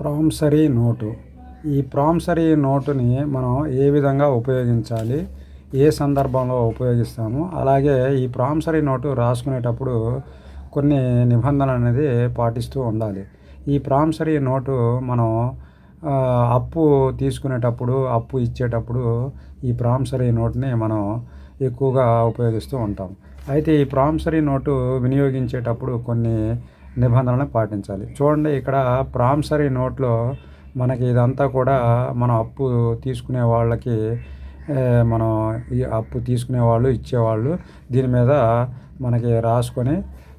Promissory note. ఈ promissory నోటుని మనం ఏ విధంగా ఉపయోగించాలి? ఏ సందర్భంలో ఉపయోగిస్తాము? అలాగే ఈ ప్రాంసరీ నోటు రాసుకునేటప్పుడు కొన్ని నిబంధనలు అనేది పాటిస్తూ ఉండాలి. ఈ ప్రాంసరీ నోటు మనం అప్పు తీసుకునేటప్పుడు అప్పు ఇచ్చేటప్పుడు ఈ ప్రాంసరీ నోట్ని మనం ఎక్కువగా ఉపయోగిస్తూ ఉంటాం. అయితే ఈ ప్రాంసరీ నోటు వినియోగించేటప్పుడు కొన్ని నిబంధనలను పాటించాలి. చూడండి ఇక్కడ ప్రామిసరీ నోట్లో మనకి ఇదంతా కూడా మనం అప్పు తీసుకునే వాళ్ళకి మనం ఈ అప్పు తీసుకునే వాళ్ళు ఇచ్చేవాళ్ళు. దీని మీద మనకి రాసుకొని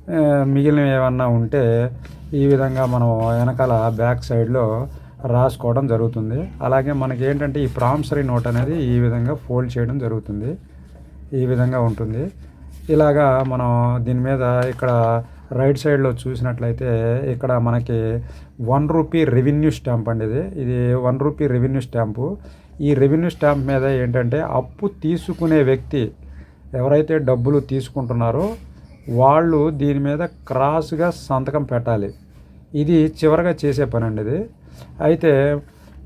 మిగిలిన మిగిలినవి ఏమన్నా ఉంటే ఈ విధంగా మనం వెనకాల బ్యాక్ సైడ్లో రాసుకోవడం జరుగుతుంది. అలాగే మనకి ఏంటంటే ఈ ప్రామిసరీ నోట్ అనేది ఈ విధంగా ఫోల్డ్ చేయడం జరుగుతుంది. ఈ విధంగా ఉంటుంది. ఇలాగా మనం దీని మీద ఇక్కడ రైట్ సైడ్లో చూసినట్లయితే ఇక్కడ మనకి వన్ రూపీ రెవెన్యూ స్టాంప్ అండి ఇది. ఇది వన్ రూపీ రెవెన్యూ స్టాంపు. ఈ రెవెన్యూ స్టాంప్ మీద ఏంటంటే అప్పు తీసుకునే వ్యక్తి ఎవరైతే డబ్బులు తీసుకుంటున్నారో వాళ్ళు దీని మీద క్రాస్గా సంతకం పెట్టాలి. ఇది చివరగా చేసే పని అండి ఇది. అయితే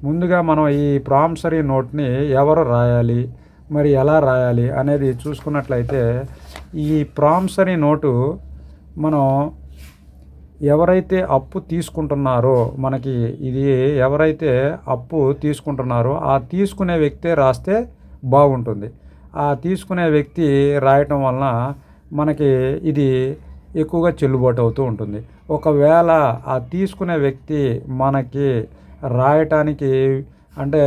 ముందుగా మనం ఈ ప్రామిసరీ నోట్ని ఎవరు రాయాలి మరి ఎలా రాయాలి అనేది చూసుకున్నట్లయితే ఈ ప్రామిసరీ నోటు మనం ఎవరైతే అప్పు తీసుకుంటున్నారో మనకి ఇది ఎవరైతే అప్పు తీసుకుంటున్నారో ఆ తీసుకునే వ్యక్తే రాస్తే బాగుంటుంది. ఆ తీసుకునే వ్యక్తి రాయటం వలన మనకి ఇది ఎక్కువగా చెల్లుబాటు అవుతూ ఉంటుంది. ఒకవేళ ఆ తీసుకునే వ్యక్తి మనకి రాయటానికి అంటే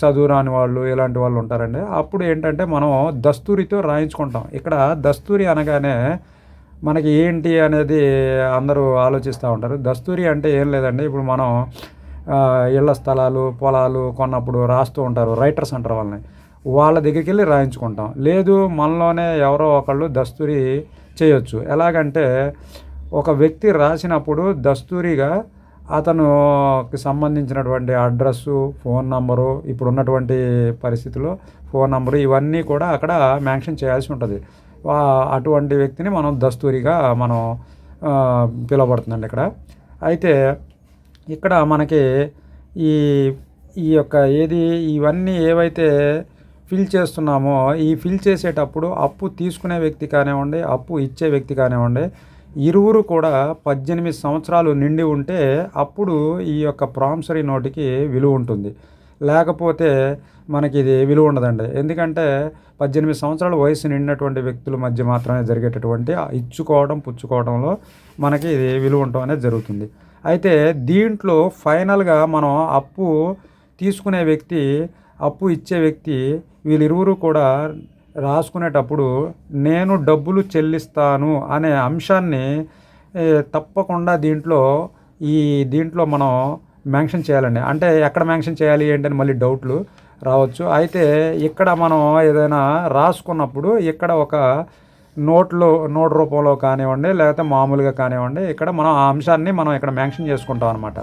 చదువు రాని వాళ్ళు ఇలాంటి వాళ్ళు ఉంటారండి. అప్పుడు ఏంటంటే మనం దస్తూరితో రాయించుకుంటాం. ఇక్కడ దస్తూరి అనగానే మనకి ఏంటి అనేది అందరూ ఆలోచిస్తూ ఉంటారు. దస్తూరి అంటే ఏం లేదండి. ఇప్పుడు మనం ఇళ్ళ స్థలాలు పొలాలు కొన్నప్పుడు రాస్తూ ఉంటారు. రైటర్స్ అంటారు వాళ్ళని. వాళ్ళ దగ్గరికి వెళ్ళి రాయించుకుంటాం. లేదు మనలోనే ఎవరో ఒకళ్ళు దస్తూరి చేయొచ్చు. ఎలాగంటే ఒక వ్యక్తి రాసినప్పుడు దస్తూరిగా అతనుకి సంబంధించినటువంటి అడ్రస్సు ఫోన్ నంబరు ఇప్పుడు ఉన్నటువంటి పరిస్థితిలో ఫోన్ నంబరు ఇవన్నీ కూడా అక్కడ మ్యాన్షన్ చేయాల్సి ఉంటుంది. అటువంటి వ్యక్తిని మనం దస్తూరిగా మనం పిలువబడుతుందండి ఇక్కడ. అయితే ఇక్కడ మనకి ఈ ఈ యొక్క ఏది ఇవన్నీ ఏవైతే ఫిల్ చేస్తున్నామో ఈ ఫిల్ చేసేటప్పుడు అప్పు తీసుకునే వ్యక్తి కానివ్వండి అప్పు ఇచ్చే వ్యక్తి కానివ్వండి ఇరువురు కూడా పద్దెనిమిది సంవత్సరాలు నిండి ఉంటే అప్పుడు ఈ యొక్క ప్రామిసరీ నోటుకి విలువ ఉంటుంది. లేకపోతే మనకి ఇది విలువ ఉండదండి. ఎందుకంటే పద్దెనిమిది సంవత్సరాల వయసు నిండినటువంటి వ్యక్తుల మధ్య మాత్రమే జరిగేటటువంటి ఇచ్చుకోవడం పుచ్చుకోవడంలో మనకి ఇది విలువ ఉండటం అనేది జరుగుతుంది. అయితే దీంట్లో ఫైనల్గా మనం అప్పు తీసుకునే వ్యక్తి అప్పు ఇచ్చే వ్యక్తి వీళ్ళిరువురు కూడా రాసుకునేటప్పుడు నేను డబ్బులు చెల్లిస్తాను అనే అంశాన్ని తప్పకుండా దీంట్లో ఈ దీంట్లో మనం మెన్షన్ చేయాలండి. అంటే ఎక్కడ మెన్షన్ చేయాలి ఏంటని మళ్ళీ డౌట్లు రావచ్చు. అయితే ఇక్కడ మనం ఏదైనా రాసుకున్నప్పుడు ఇక్కడ ఒక నోట్లో నోట్ రూపంలో కానివ్వండి లేకపోతే మామూలుగా కానివ్వండి ఇక్కడ మనం ఆ అంశాన్ని మనం ఇక్కడ మెన్షన్ చేసుకుంటాం అనమాట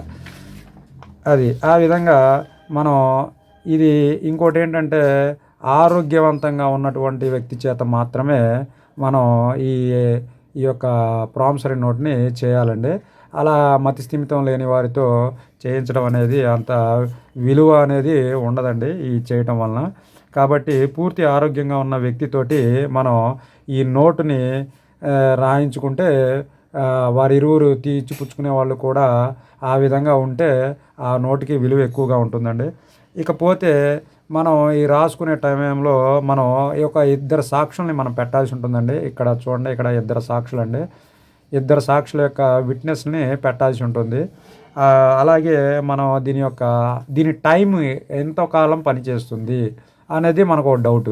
అది ఆ విధంగా మనం ఇది ఇంకోటి ఏంటంటే ఆరోగ్యవంతంగా ఉన్నటువంటి వ్యక్తి చేత మాత్రమే మనం ఈ ఈ యొక్క ప్రామిసరీ నోట్ని చేయాలండి. అలా మతి స్థిమితం లేని వారితో చేయించడం అనేది అంత విలువ అనేది ఉండదండి ఈ చేయటం వలన. కాబట్టి పూర్తి ఆరోగ్యంగా ఉన్న వ్యక్తితోటి మనం ఈ నోటుని రాయించుకుంటే వారిరువురు తీర్చి పుచ్చుకునే వాళ్ళు కూడా ఆ విధంగా ఉంటే ఆ నోటికి విలువ ఎక్కువగా ఉంటుందండి. ఇకపోతే మనం ఈ రాసుకునే టైంలో మనం ఈ యొక్క ఇద్దరు సాక్షుల్ని మనం పెట్టాల్సి ఉంటుందండి. ఇక్కడ చూడండి ఇక్కడ ఇద్దరు సాక్షులు అండి ఇద్దరు సాక్షుల యొక్క విట్నెస్ని పెట్టాల్సి ఉంటుంది. అలాగే మనం దీని యొక్క దీని టైం ఎంతో కాలం పనిచేస్తుంది అనేది మనకు ఒక డౌట్.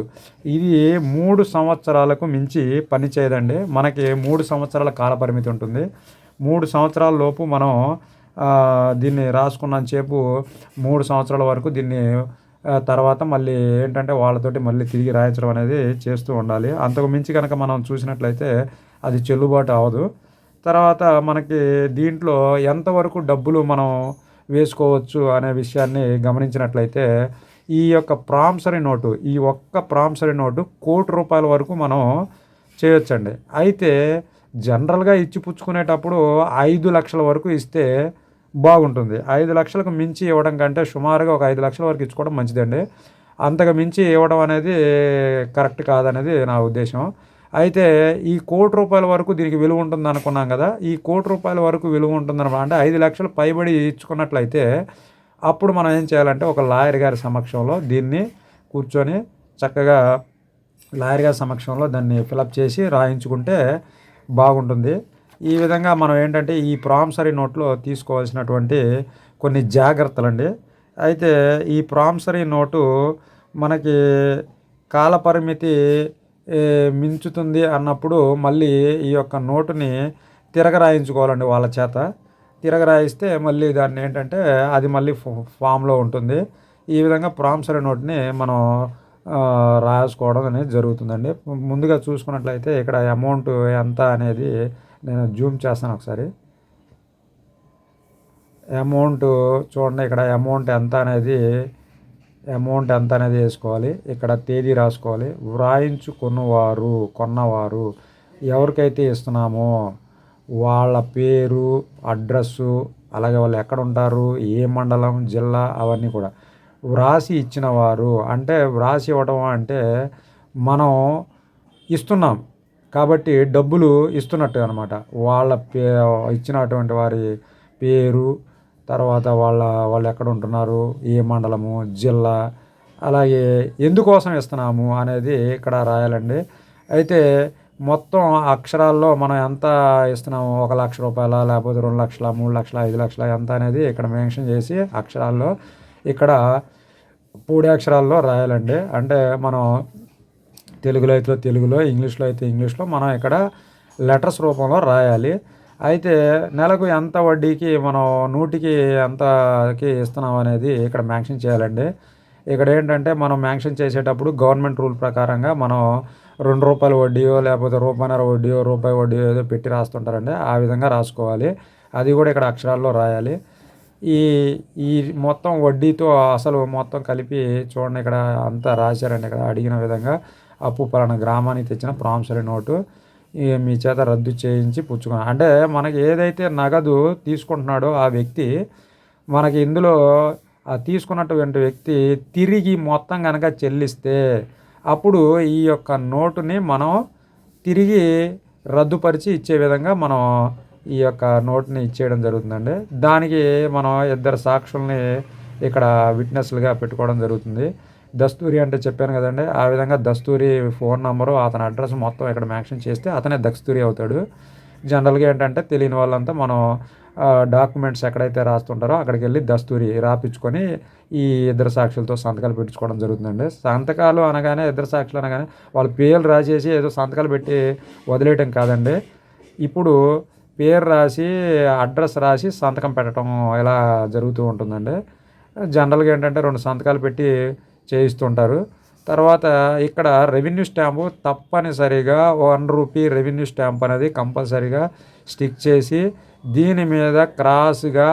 ఇది మూడు సంవత్సరాలకు మించి పని చేయదండి మనకి మూడు సంవత్సరాల కాలపరిమితి ఉంటుంది. మూడు సంవత్సరాల లోపు మనం దీన్ని రాసుకున్నంతసేపు మూడు సంవత్సరాల వరకు దీన్ని తర్వాత మళ్ళీ ఏంటంటే వాళ్ళతోటి మళ్ళీ తిరిగి రాయించడం అనేది చేస్తూ ఉండాలి. అంతకు మించి కనుక మనం చూసినట్లయితే అది చెల్లుబాటు అవ్వదు. తర్వాత మనకి దీంట్లో ఎంతవరకు డబ్బులు మనం వేసుకోవచ్చు అనే విషయాన్ని గమనించినట్లయితే ఈ యొక్క ప్రాంసరీ నోటు ఈ ఒక్క ప్రాంసరీ నోటు కోటి రూపాయల వరకు మనం చేయొచ్చండి. అయితే జనరల్గా ఇచ్చి పుచ్చుకునేటప్పుడు ఐదు లక్షల వరకు ఇస్తే బాగుంటుంది. ఐదు లక్షలకు మించి ఇవ్వడం కంటే సుమారుగా ఒక ఐదు లక్షల వరకు ఇచ్చుకోవడం మంచిదండి. అంతకు మించి ఇవ్వడం అనేది కరెక్ట్ కాదనేది నా ఉద్దేశం. అయితే ఈ కోటి రూపాయల వరకు దీనికి విలువ ఉంటుంది అనుకున్నాం కదా ఈ కోటి రూపాయల వరకు విలువ ఉంటుంది అనమాట అంటే ఐదు లక్షలు పైబడి ఇచ్చుకున్నట్లయితే అప్పుడు మనం ఏం చేయాలంటే ఒక లాయర్ గారి సమక్షంలో దీన్ని కూర్చొని చక్కగా లాయర్ గారి సమక్షంలో దాన్ని ఫిలప్ చేసి రాయించుకుంటే బాగుంటుంది. ఈ విధంగా మనం ఏంటంటే ఈ ప్రామిసరీ నోట్లో తీసుకోవాల్సినటువంటి కొన్ని జాగ్రత్తలండి. అయితే ఈ ప్రామిసరీ నోటు మనకి కాలపరిమితి మించుతుంది అన్నప్పుడు మళ్ళీ ఈ యొక్క నోటుని తిరగరాయించుకోవాలండి వాళ్ళ చేత. తిరగరాయిస్తే మళ్ళీ దాన్ని ఏంటంటే అది మళ్ళీ ఫామ్లో ఉంటుంది. ఈ విధంగా ప్రాంసరీ నోట్ని మనం రాసుకోవడం అనేది జరుగుతుందండి. ముందుగా చూసుకున్నట్లయితే ఇక్కడ అమౌంట్ ఎంత అనేది నేను జూమ్ చేస్తాను ఒకసారి. అమౌంట్ చూడండి ఇక్కడ అమౌంట్ ఎంత అనేది అమౌంట్ ఎంత అనేది వేసుకోవాలి ఇక్కడ తేదీ రాసుకోవాలి. వ్రాయించుకున్నవారు కొన్నవారు ఎవరికైతే ఇస్తున్నామో వాళ్ళ పేరు అడ్రస్సు అలాగే వాళ్ళు ఎక్కడ ఉంటారు ఏ మండలం జిల్లా అవన్నీ కూడా. వ్రాసి ఇచ్చిన వారు అంటే వ్రాసి ఇవ్వడం అంటే మనం ఇస్తున్నాం. కాబట్టి డబ్బులు ఇస్తున్నట్టు అనమాట వాళ్ళ పే ఇచ్చినటువంటి వారి పేరు తర్వాత వాళ్ళ వాళ్ళు ఎక్కడ ఉంటున్నారు? ఏ మండలము? జిల్లా? అలాగే ఎందుకోసం ఇస్తున్నాము అనేది ఇక్కడ రాయాలండి. అయితే మొత్తం అక్షరాల్లో మనం ఎంత ఇస్తున్నాము? ఒక లక్ష రూపాయల లేకపోతే రెండు లక్షల మూడు లక్షల ఐదు లక్షల ఎంత అనేది ఇక్కడ మెన్షన్ చేసి అక్షరాల్లో ఇక్కడ పూడి అక్షరాల్లో రాయాలండి. అంటే మనం తెలుగులో అయితే తెలుగులో ఇంగ్లీష్లో అయితే ఇంగ్లీష్లో మనం ఇక్కడ లెటర్స్ రూపంలో రాయాలి. అయితే నెలకు ఎంత వడ్డీకి మనం నూటికి ఎంతకి ఇస్తున్నాం అనేది ఇక్కడ మ్యాన్షన్ చేయాలండి. ఇక్కడ ఏంటంటే మనం మ్యాన్షన్ చేసేటప్పుడు గవర్నమెంట్ రూల్ ప్రకారంగా మనం రెండు రూపాయల వడ్డీయో లేకపోతే రూపాయన్నర వడ్డీయో రూపాయి వడ్డీయో ఏదో పెట్టి రాస్తుంటారండి. ఆ విధంగా రాసుకోవాలి. అది కూడా ఇక్కడ అక్షరాల్లో రాయాలి. ఈ ఈ మొత్తం వడ్డీతో అసలు మొత్తం కలిపి చూడండి ఇక్కడ అంతా రాశారండి. ఇక్కడ అడిగిన విధంగా అప్పు పలానా గ్రామానికి తెచ్చిన ప్రామిసరీ నోటు. మీ చేత రద్దు చేయించి పుచ్చుకున్నా అంటే మనకి ఏదైతే నగదు తీసుకుంటున్నాడో ఆ వ్యక్తి మనకి ఇందులో ఆ తీసుకున్నటువంటి వ్యక్తి తిరిగి మొత్తం కనుక చెల్లిస్తే అప్పుడు ఈ యొక్క నోటుని మనం తిరిగి రద్దుపరిచి ఇచ్చే విధంగా మనం ఈ యొక్క నోట్ని ఇచ్చేయడం జరుగుతుందండి. దానికి మనం ఇద్దరు సాక్షుల్ని ఇక్కడ విట్నెస్లుగా పెట్టుకోవడం జరుగుతుంది. దస్తూరి అంటే చెప్పాను కదండి ఆ విధంగా దస్తూరి ఫోన్ నెంబరు అతని అడ్రస్ మొత్తం ఇక్కడ మ్యాక్షన్ చేస్తే అతనే దస్తూరి అవుతాడు. జనరల్గా ఏంటంటే తెలియని వాళ్ళంతా మనం డాక్యుమెంట్స్ ఎక్కడైతే రాస్తుంటారో అక్కడికి వెళ్ళి దస్తూరి రాపించుకొని ఈ ఇద్దరు సాక్షులతో సంతకాలు పెట్టించుకోవడం జరుగుతుందండి. సంతకాలు అనగానే ఇద్దరు సాక్షులు అనగానే వాళ్ళ పేర్లు రాసేసి ఏదో సంతకాలు పెట్టి వదిలేయటం కాదండి. ఇప్పుడు పేరు రాసి అడ్రస్ రాసి సంతకం పెట్టడం ఇలా జరుగుతూ ఉంటుందండి. జనరల్గా ఏంటంటే రెండు సంతకాలు పెట్టి చేయిస్తుంటారు. తర్వాత ఇక్కడ రెవెన్యూ స్టాంపు తప్పనిసరిగా వన్ రూపీ రెవెన్యూ స్టాంప్ అనేది కంపల్సరీగా స్టిక్ చేసి దీని మీద క్రాస్గా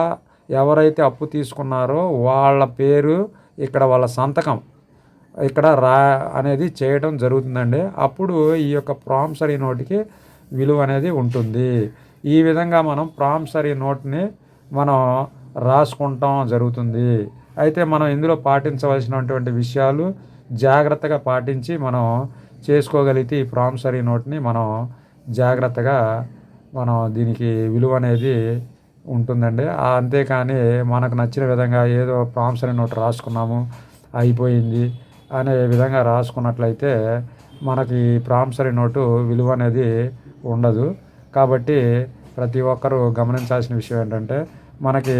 ఎవరైతే అప్పు తీసుకున్నారో వాళ్ళ పేరు ఇక్కడ వాళ్ళ సంతకం ఇక్కడ రా అనేది చేయడం జరుగుతుందండి. అప్పుడు ఈ యొక్క ప్రామిసరీ నోట్కి విలువ అనేది ఉంటుంది. ఈ విధంగా మనం ప్రామిసరీ నోట్ని మనం రాసుకుంటాం జరుగుతుంది. అయితే మనం ఇందులో పాటించవలసినటువంటి విషయాలు జాగ్రత్తగా పాటించి మనం చేసుకోగలిగితే ఈ ప్రామిసరీ నోట్ని మనం జాగ్రత్తగా మనం దీనికి విలువ అనేది ఉంటుందండి. అంతేకాని మనకు నచ్చిన విధంగా ఏదో ప్రామిసరీ నోట్ రాసుకున్నాము అయిపోయింది అనే విధంగా రాసుకున్నట్లయితే మనకి ప్రామిసరీ నోటు విలువ అనేది ఉండదు. కాబట్టి ప్రతి ఒక్కరూ గమనించాల్సిన విషయం ఏంటంటే మనకి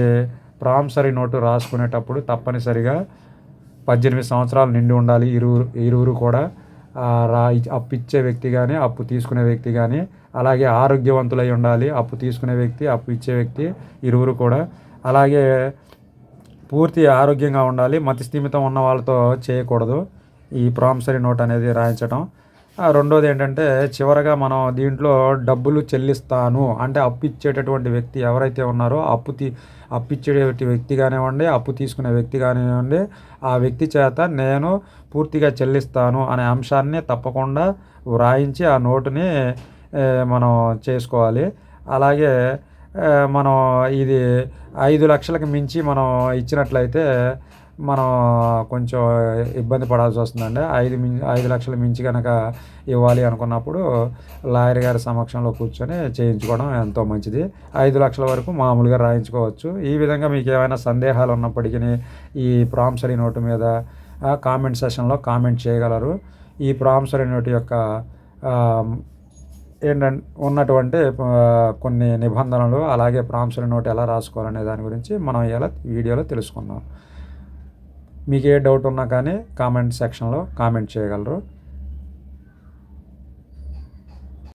ప్రాంసరీ నోటు రాసుకునేటప్పుడు తప్పనిసరిగా పద్దెనిమిది సంవత్సరాలు నిండి ఉండాలి. ఇరువురు ఇరువురు కూడా రా అప్పు ఇచ్చే వ్యక్తి కానీ అప్పు తీసుకునే వ్యక్తి కానీ అలాగే ఆరోగ్యవంతులై ఉండాలి. అప్పు తీసుకునే వ్యక్తి అప్పు ఇచ్చే వ్యక్తి ఇరువురు కూడా. అలాగే పూర్తి ఆరోగ్యంగా ఉండాలి. మతి స్థిమితం ఉన్న వాళ్ళతో చేయకూడదు. ఈ ప్రామిసరీ నోట్ అనేది రాయించడం రెండోది ఏంటంటే చివరగా మనం దీంట్లో డబ్బులు చెల్లిస్తాను అంటే అప్పు ఇచ్చేటటువంటి వ్యక్తి ఎవరైతే ఉన్నారో అప్పు తీ అప్పు ఇచ్చేటువంటి వ్యక్తి కానివ్వండి అప్పు తీసుకునే వ్యక్తి కానివ్వండి ఆ వ్యక్తి చేత నేను పూర్తిగా చెల్లిస్తాను అనే అంశాన్ని తప్పకుండా వ్రాయించి ఆ నోటుని మనం చేసుకోవాలి. అలాగే మనం ఇది ఐదు లక్షలకు మించి మనం ఇచ్చినట్లయితే మనం కొంచెం ఇబ్బంది పడాల్సి వస్తుందండి. ఐదు మిం ఐదు లక్షలు మించి కనుక ఇవ్వాలి అనుకున్నప్పుడు లాయర్ గారి సమక్షంలో కూర్చొని చేయించుకోవడం ఎంతో మంచిది. ఐదు లక్షల వరకు మామూలుగా రాయించుకోవచ్చు. ఈ విధంగా మీకు ఏమైనా సందేహాలు ఉన్నప్పటికీ ఈ ప్రామిసరీ నోటు మీద కామెంట్ సెషన్లో కామెంట్ చేయగలరు. ఈ ప్రామిసరీ నోటు యొక్క ఏంటంటే ఉన్నటువంటి కొన్ని నిబంధనలు అలాగే ప్రాంసరీ నోట్ ఎలా రాసుకోవాలనే దాని గురించి మనం ఇలా వీడియోలో తెలుసుకుందాం. మీకు ఏ డౌట్ ఉన్నా కానీ కామెంట్ సెక్షన్లో కామెంట్ చేయగలరు.